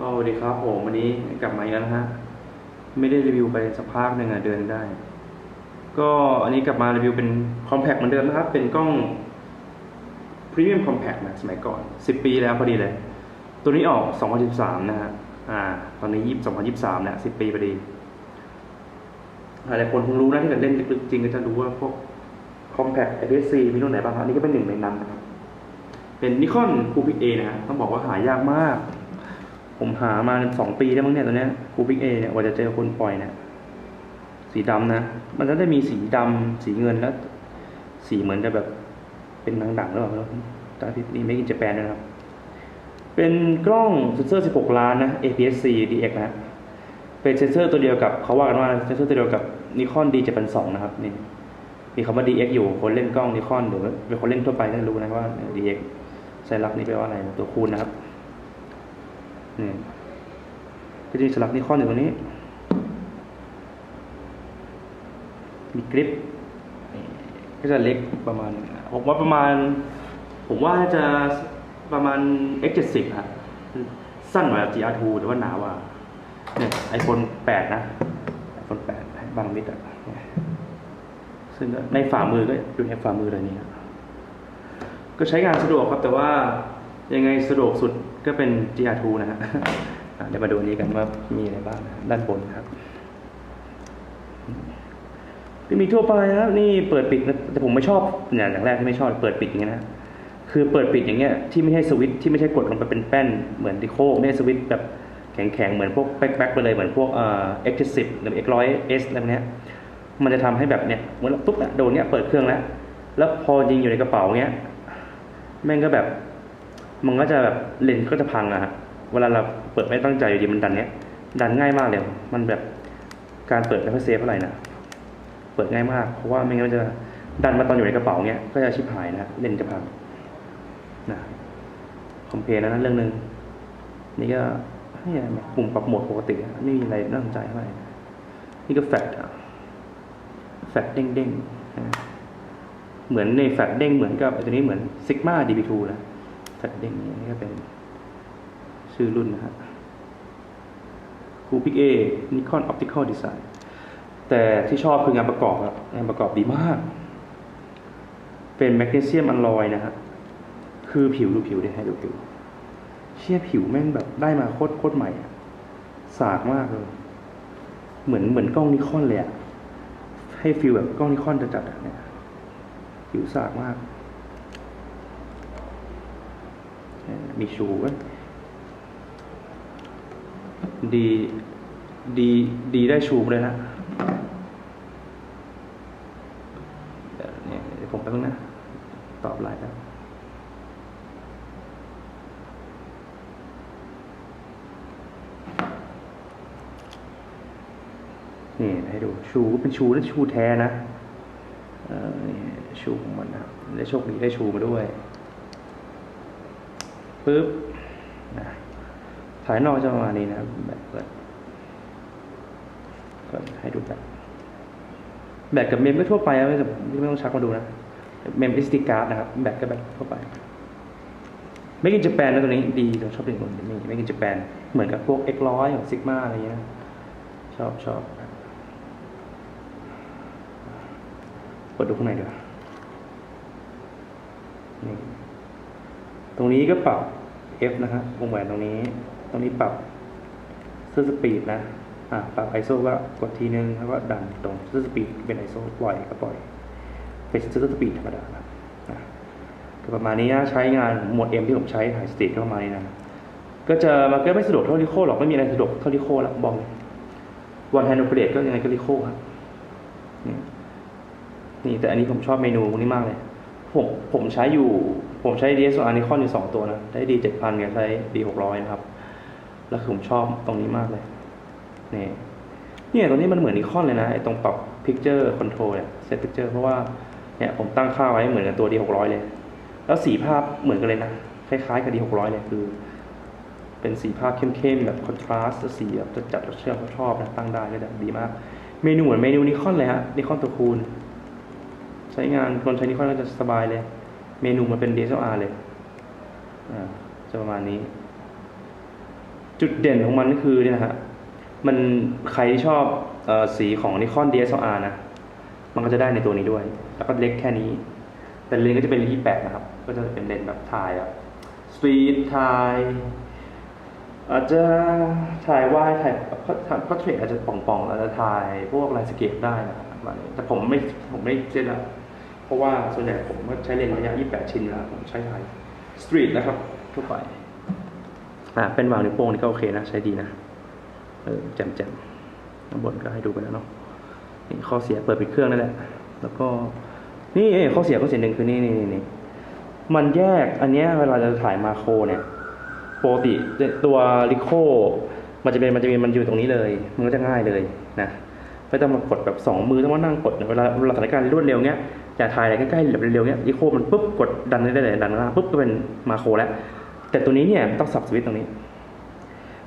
ก็สวัสดีครับผมวันนี้กลับมาอีกแล้วนะฮะไม่ได้รีวิวไปสักพักหนึ่งอะเดือนได้ ก็อันนี้กลับมารีวิวเป็นคอมแพ t เหมือนเดิมนะครับ เป็นกล้องพรีเมียมคอมแพ t นะสมัยก่อน 10 ปีแล้วพอดีเลย ตัวนี้ออก 2013 นะฮะอ่า ตอนนี้ยี่2023แล้ว10 ปีพอดีหลายคนคงรู้นะถ้าเกิดเล่นลึกๆจริงก็จะรู้ว่าพวก Compact APS-C มีรุ่นไหนบ้างครับนนี้ก็เป็นหนึ่งในนั้นนะครับเป็นนิคอนคูพิกเอนะฮะต้องบอกว่าหายากมาก ผมหามาสองปีแล้วมั้งเนี่ยตัวเนี้ยคูพิกเอเนี่ยกว่าจะเจอคนปล่อยเนี่ยสีดำนะ มันจะได้มีสีดำสีเงินแล้ว สีเหมือนจะแบบเป็นหนังดังหรือเปล่าไม่รู้ตาพินี่ไม่กินเจแปนนะครับ เป็นกล้องเซนเซอร์ 16 ล้านนะ APS-C DX นะ เป็นเซนเซอร์ตัวเดียวกับเขาว่ากันว่าเซนเซอร์ตัวเดียวกับนิคอน D 7 2นะครับนี่มีคำว่า DX อยู่คนเล่นกล้องนิคอนหรือเป็นคนเล่นทั่วไปน่าจะรู้นะว่า DX สัญลักนี้แปลว่าอะไรตัวคูณนะครับ นี่ก็จะมีสลักนิคอนอยู่ตรงนี้ มีกริปก็จะเล็กประมาณผมว่าประมาณ ผมว่าจะประมาณ X70 ครับสั้นกว่า GR2 หรือว่าหนากว่าเนี่ยไอโฟน8 นะ iPhone 8บางมิดอะซึ่งในฝ่ามือก็อยู่ในฝ่ามือเลยนี่ก็ใช้งานสะดวกครับ แต่ว่ายังไงสะดวกสุด ก็เป็น GR2 นะฮะเดี๋ยวมาดูนี้กันว่ามีอะไรบ้างนะด้านบนครับก็มีทั่วไปนะครับนี่เปิดปิดแต่ผมไม่ชอบเนี่ยอย่างแรกที่ไม่ชอบเปิดปิดอย่างเงี้ยนะคือเปิดปิดอย่างเงี้ยที่ไม่ใช่สวิตที่ไม่ใช่กดลงไปเป็นแป้นเหมือนดิโคไม่ใช่สวิตแบบแข็งๆเหมือนพวกแบ็คๆไปเลยเหมือนพวกเอ่อ X10 หรือ X100S อยเอสอะไรพวกเนี้ยมันจะทำให้แบบเนี้ยเหมือนปุ๊บอะโดนเนี้ยเปิดเครื่องแล้ว แล้วพอยิงอยู่ในกระเป๋าเงี้ยแม่งก็แบบ มันก็จะแบบเลนก็จะพังอะฮะเวลาเราเปิดไม่ตั้งใจอยู่ดีมันดันเนี้ย ดันง่ายมากเลย มันแบบการเปิดไม่ค่อยเซฟเท่าไหร่นะเปิดง่ายมาก เพราะว่าไม่งั้นมันจะดันมาตอนอยู่ในกระเป๋าเงี้ยก็จะชิบหายนะเลนจะพังนะคอมเพลนะนั่นเรื่องหนึ่งนี่ก็นี่อะไรเนี่ปุ่มปรับโหมดปกติไม่มีอะไรน่าสนใจเท่าไหร่นี่ก็แฟลชอะแฟลชเด้งเด้งๆนะเหมือนในแฟลชเด้งเหมือนกับไอตัวนี้เหมือนซิกมา DB2 นะ แฟลชเด้งนี่ก็เป็นชื่อรุ่นนะฮะคูพิกเอนิคอนออปติคอลดีไซน์แต่ที่ชอบคืองานประกอบครับงานประกอบดีมาก เป็นแมกนีเซียมอลลอยนะฮะคือผิวดูผิวดิให้ดูผิว เชี่ยผิวแม่งแบบได้มาโคตรโคตรใหม่สากมากเลย เหมือนเหมือนกล้องนิคอนเลยอะให้ฟิลแบบกล้องนิคอนจะจัดเนี่ยผิวสากมากเอ่อ มีชูดีดีดีได้ชูเลยนะเนี่ยผมไปบ้างนะ ตอบไลน์ครับนี่ให้ดูชูก็เป็นชูและชูแท้นะเออชูของมันนะได้โชคดีได้ชูมาด้วย ปึ๊บนะถายนอกจะประมาณนี้นะครับแบบเปิดก็ให้ดูแบบแบตกับเมมก็ทั่วไปนะไม่ไม่ต้องชักมาดูนะ เมม SD card นะครับ แบตก็แบตทั่วไปไม่กินจะแปนนะตัวนี้ดีเราชอบเล่นคนนี้ไม่กินจะแปนเหมือนกับพวก X100 ของ Sigma อะไรเงี้ยชอบชอบเปิดดูข้างในดีกว่านี่ ตรงนี้ก็ปรับ F นะฮะวงแหวนตรงนี้ ตรงนี้ปรับเสื้อสปีดนะอะปรับ ISO ก็กดทีนึงแล้วก็ดันตรงเสื้อสปีดเป็น ISO ปล่อยก็ปล่อย เป็นเสื้อสปีดธรรมดานะนะก็ประมาณนี้นะใช้งานโหมด M ที่ผมใช้ถ่ายสตรีทก็ประมาณนี้นะก็จะมันก็ไม่สะดวกเท่าลิโคหรอกไม่มีอะไรสะดวกเท่าลิโคละบอกวันแฮนด์โอเปเรตก็ยังไงก็ลิโคครับนี่นี่แต่อันนี้ผมชอบเมนูนี้มากเลยผมผมใช้อยู่ ผมใช้ DSLR Nikon อยู่สองตัวนะ ได้ D 7 0 0 0กับใช้ D 6 0 0นะครับ แล้วคือผมชอบตรงนี้มากเลย นี่เนี่ยตรงนี้มันเหมือนนิคอนเลยนะ ไอ้ตรงปรับ picture control เนี่ย set picture เพราะว่า เนี่ยผมตั้งค่าไว้เหมือนกับตัว D 6 0 0เลย แล้วสีภาพเหมือนกันเลยนะ คล้ายๆกับ D 6 0 0เลยคือ เป็นสีภาพเข้มๆแบบคอนทราสต์สีแบบจัดๆเราเชื่อเขาชอบนะตั้งได้ก็แบบดีมาก เมนูเหมือนเมนูนิคอนเลยฮะนิคอนตัวคูณ ใช้งานคนใช้นิคอนก็จะสบายเลย เมนูมันเป็น DSLR เลยอ่าจะประมาณนี้ จุดเด่นของมันก็คือเนี่ยนะฮะมันใครที่ชอบออสีของนิคอน DSLR นะ มันก็จะได้ในตัวนี้ด้วย แล้วก็เล็กแค่นี้ แต่เลนก็จะเป็นเลนที่แปดนะครับ ก็จะเป็นเลนแบบถ่ายแบบสตรีทถ่ายอาจจะถ่ายวายถ่ายพอเทรตอาจจะป่องๆอาจจะถ่ายพวกลายสเก็ตได้นะครับแต่ผมไม่ผมไม่เซ็ตละ ราะว่าส่วนใหญ่ผมก็ใช้เลนส์ระยะ 28 ชิ้นแล้วผมใช้ถ่ายสตรีทนะครับทั่วไปอ่าเป็นวางนิ้วโป้งนี่ก็โอเคนะ ใช้ดีนะ เออแจ่มๆข้างบนก็ให้ดูไปแล้วเนาะนี่ข้อเสียเปิดปิดเครื่องนั่นแหละ แล้วก็ นี่ข้อเสียข้อเสียหนึ่งคือนี่นี่นี่นี่มันแยกอันเนี้ยเวลาจะถ่ายมาโครเนี่ยปกติตัวลิโคมันจะเป็นมันจะมีมันอยู่ตรงนี้เลย มันก็จะง่ายเลยนะไม่ต้องมากดแบบสองมือต้องมานั่งกดเวลาเวลาสถานการณ์รวดเร็วเนี้ย อยาถ่ายอะไรใกล้ๆแบบเร็วๆเนี้ยลิโคมันปุ๊บกดดันได้เลยดันมาปุ๊บก็เป็นมาโครแล้ว แต่ตัวนี้เนี่ยต้องสับสวิตช์ตรงนี้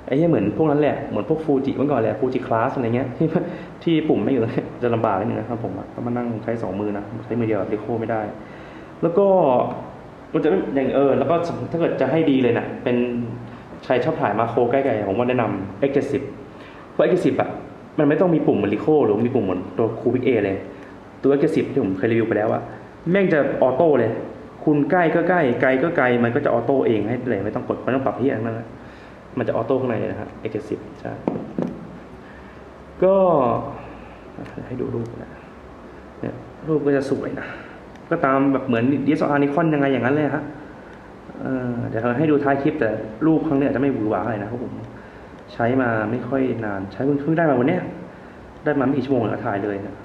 ไอ้ที่เหมือนพวกนั้นแหละเหมือนพวกฟูจิเมื่อก่อนแหละฟูจิคลาสอะไรเงี้ยที่ที่ปุ่มไม่อยู่จะลำบากนิดนึงนะครับผมต้องมานั่งใช้สองมือนะใช้มือเดียวแบบเดโคไม่ได้ แล้วก็มันจะอย่างเออแล้วก็ถ้าเกิดจะให้ดีเลยนะเป็นใครชอบถ่ายมาโครใกล้ๆผมว่าแนะนำ X70 เพราะ X70 อะมันไม่ต้องมีปุ่มเหมือนลิโคหรือมีปุ่มเหมือนตัวคูบิกเอเลย ตัว X70 ที่ผมเคยรีวิวไปแล้วอะแม่งจะออโต้เลย คุณใกล้ก็ใกล้ไกลก็ไกลมันก็จะออโต้เองให้เลยไม่ต้องกดไม่ต้องปรับที่อะไรนั่นนะมันจะออโต้ข้างในเลยนะครับ X70 ใช่ก็ให้ดูรูปนะเนี่ยรูปก็จะสวยนะ ก็ตามแบบเหมือน DSLR Nikon ยังไงอย่างนั้นเลยฮะเเดี๋ยวเราให้ดูท้ายคลิปแต่รูปครั้งนี้ยจจะไม่หวือหวาอะไรนะครับผม ใช้มาไม่ค่อยนาน ใช้เพิ่งได้มาวันนี้ ได้มาไม่กี่ชั่วโมงแล้วถ่ายเลยนะ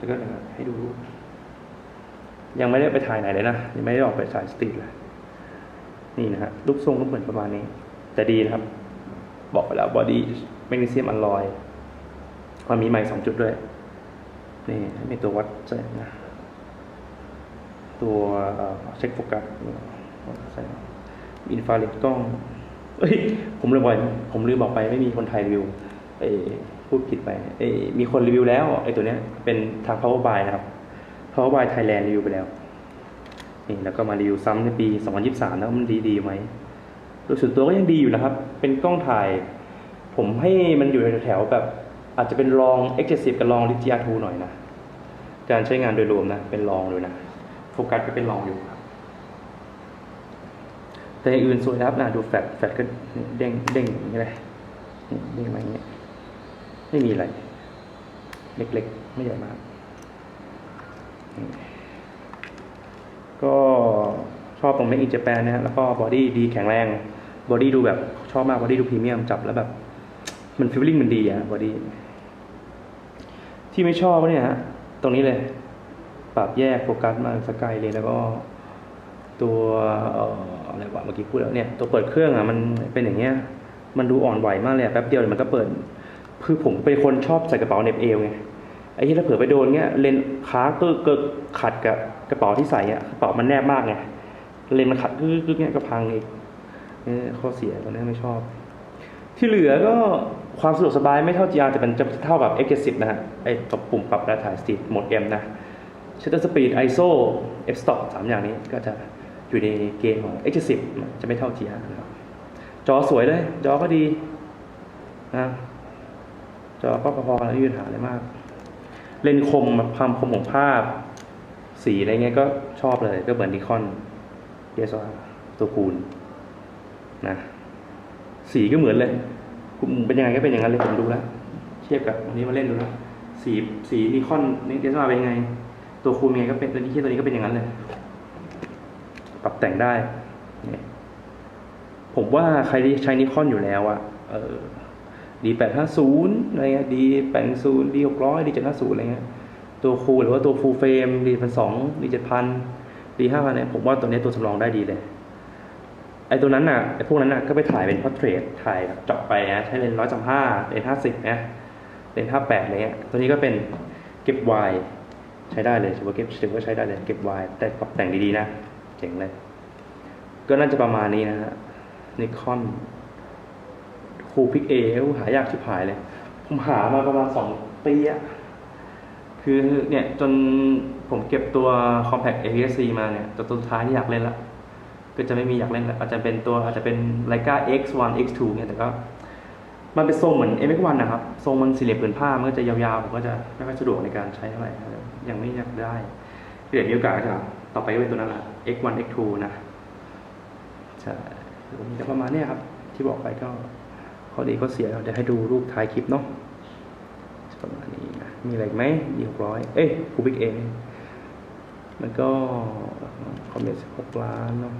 แล้วก็ให้ดูรูปยังไม่ได้ไปถ่ายไหนเลยนะยังไม่ได้ออกไปถ่ายสตรีทเลยนี่นะฮะรูปทรงก็เหมือนประมาณนี้ แต่ดีนะครับ บอกไปแล้วบอดี้แมกนีเซียมอลลอยมันมีไมค์สองจุดด้วย นี่มีตัววัดแสงนะตัวเช็คโฟกัสใส่อินฟราเรดกล้องเอ้ยผมลืมบอกผมลืมบอกไปไม่มีคนไทยรีวิวเอ้ พูดผิดไปเอมีคนรีวิวแล้วไอ้ตัวเนี้ยเป็นทาง Power by นะครับ Power by Thailand รีวิวไปแล้วนี่แล้วก็มารีวิวซ้ำในปี 2023นะว่ามันดีดีๆไหมโดยส่วนตัวก็ยังดีอยู่นะครับ เป็นกล้องถ่าย ผมให้มันอยู่แถวๆแบบ อาจจะเป็นรอง X70 กับรอง l i g r 2หน่อยนะการใช้งานโดยรวมนะ เป็นรองเลยนะโฟกัสก็เป็นรองอยู่ครับแต่อื่นสวยนะครับนะดูแฟลชแฟลชก็เด้งเด้งอย่างนี้เลยเด้งมาอย่างเงี้ย ไม่มีอะไร เล็กๆ ไม่ใหญ่มาก ก็ชอบตรง Make in Japan นะฮะแล้วก็บอดี้ดีแข็งแรง บอดี้ดูแบบชอบมาก บอดี้ดูพรีเมียมจับแล้วแบบ มันฟีลลิ่งมันดีอะบอดี้ ที่ไม่ชอบเนี่ยฮะ ตรงนี้เลย ปรับแยกโฟกัสมาสกายเลยแล้วก็ตัวเอ่ออะไรวะเมื่อกี้พูดแล้วเนี่ย ตัวเปิดเครื่องอะมันเป็นอย่างเงี้ย มันดูอ่อนไหวมากเลยแป๊บเดียวมันก็เปิด คือผมเป็นคนชอบใส่กระเป๋าเน็บเอวไงไอ้ที่ถ้าเผื่อไปโดนเงี้ยเลนค้าก็เกิดขัดกับกระเป๋าที่ใส่อะกระเป๋ามันแนบมากไงเลนมันขัดกึกกึกเงี้ยก็พังอีกนี่ข้อเสียตอนนี้ไม่ชอบ ที่เหลือก็ความสะดวกสบายไม่เท่า GR แต่มันจะเท่ากับ X70 นะฮะไอ้ตัวปุ่มปรับและถ่ายสตรีโหมด M นะ Shutter Speed ISO f stop สามอย่างนี้ก็จะอยู่ในเกณฑ์ของ X70 จะไม่เท่า GR นะครับจอสวยเลย จอก็ดีนะ จอก็พอๆกันไม่มีปัญหาอะไรมาก เลนส์คมความคมของภาพ สีอะไรเงี้ยก็ชอบเลย ก็เหมือนนิคอน DSLR ตัวคูณนะสีก็เหมือนเลยเป็นยังไงก็เป็นอย่างนั้นเลยผมดูแล้วเทียบกับวันนี้มาเล่นดูแล้วสีสีนิคอนนี่ DSLR เป็นยังไง ตัวคูณยังไงก็เป็นตัวนี้ที่ตัวนี้ก็เป็นอย่างนั้นเลย ปรับแต่งได้ ผมว่าใครที่ใช้นิคอนอยู่แล้วอะเออ ดีแปดห้าศูนย์อะไรเงี้ยดีแปดศูนย์ดีหกร้อยดีเจ็ดห้าศูนย์อะไรเงี้ยตัวคูหรือว่าตัวฟูลเฟรมดีพันสองดีเจ็ดพันดีห้าพันเนี่ยผมว่าตัวนี้ตัวสำรองได้ดีเลยไอ้ตัวนั้นน่ะไอ้พวกนั้นน่ะก็ไปถ่ายเป็นพอร์เทรตถ่ายแบบเจาะไปนะใช้เลนร้อยสามห้าเลนห้าสิบนะเลนห้าแปดอะไรเงี้ยตัวนี้ก็เป็นเก็บไวน์ใช้ได้เลยถือว่าเก็บถือว่าใช้ได้เลยเก็บไวน์แต่ปรับแต่งดีๆนะเจ๋งเลย ก็น่าจะประมาณนี้นะฮะนิคอน คูพิกเอหายากชิบหายเลย ผมหามาประมาณสองปีอะคือเนี่ยจนผมเก็บตัว Compact a s c มาเนี่ยจนตัวสุดท้ายที่อยากเล่นละก็จะไม่มีอยากเล่นล้วอาจจะเป็นตัวอาจจะเป็นไลกา X1 X2 เนี่ยแต่ก็ มันเป็นทรงเหมือน MX1 นะครับทรงมันสี่เหลี่ยมผืนผ้ามันก็จะยาวๆ ผมก็จะไม่ค่อยสะดวกในการใช้เท่าไหร่ยังไม่อยากได้เดี๋ยวมีโอกาสก็จะต่อไปก็เป็นตัวนั้นแหละ X1 X2 นะใช่มีแต่ประมาณนี้ครับ ที่บอกไปก็ ข้อดีข้อเสียเดี๋ยวให้ดูรูปท้ายคลิปเนาะประมาณนี้นะมีอะไรไหมดีหกร้อยเอ้ยคูบิกเอมันก็คอมเมนต์หกล้านเนาะ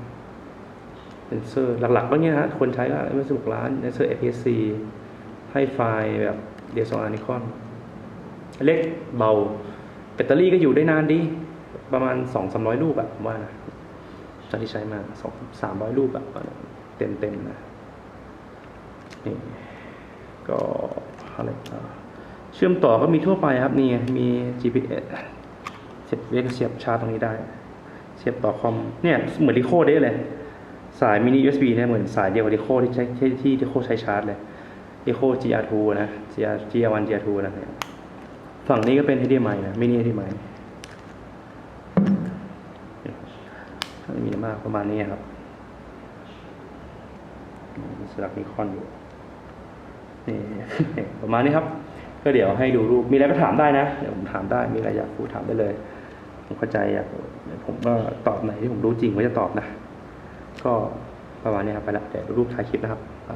เซนเซอร์หลักๆก็เนี้ยฮะคนใช้ก็ไม่สิบล้านเซนเซอร์ APS-C ให้ไฟล์แบบ DSLR Nikon เล็กเบาแบตเตอรี่ก็อยู่ได้นานดี ประมาณสองสามร้อยลูกอะผมว่านะตอนที่ใช้มาสองสามร้อยลูกอะเต็มเต็มๆนะ นี่ก็อะไรอะเชื่อมต่อก็มีทั่วไปครับนี่มี GPS เสียบเรียกเสียบชาร์จตรงนี้ได้ เสียบต่อคอมเนี่ยเหมือนดิโคได้เลย สายมินิ USB เนี่ยเหมือนสายเดียวกับดิโคที่ใช้ที่ที่ดิโคใช้ชาร์จเลยดิโค GR2 นะ GR GR1 GR2 นะฝั่งนี้ก็เป็น HDMI นะมินิ HDMI ไม่มีมากประมาณนี้ครับสลักนิคอนอยู่ นี่ประมาณนี้ครับ ก็เดี๋ยวให้ดูรูป มีอะไรก็ถามได้นะ เดี๋ยวผมถามได้ มีอะไรอยากพูดถามได้เลย ผมเข้าใจอยากผมก็ตอบไหนที่ผมรู้จริงก็จะตอบนะ ก็ประมาณนี้ครับไปละเดี๋ยวดูรูปท้ายคลิปนะครับ ไป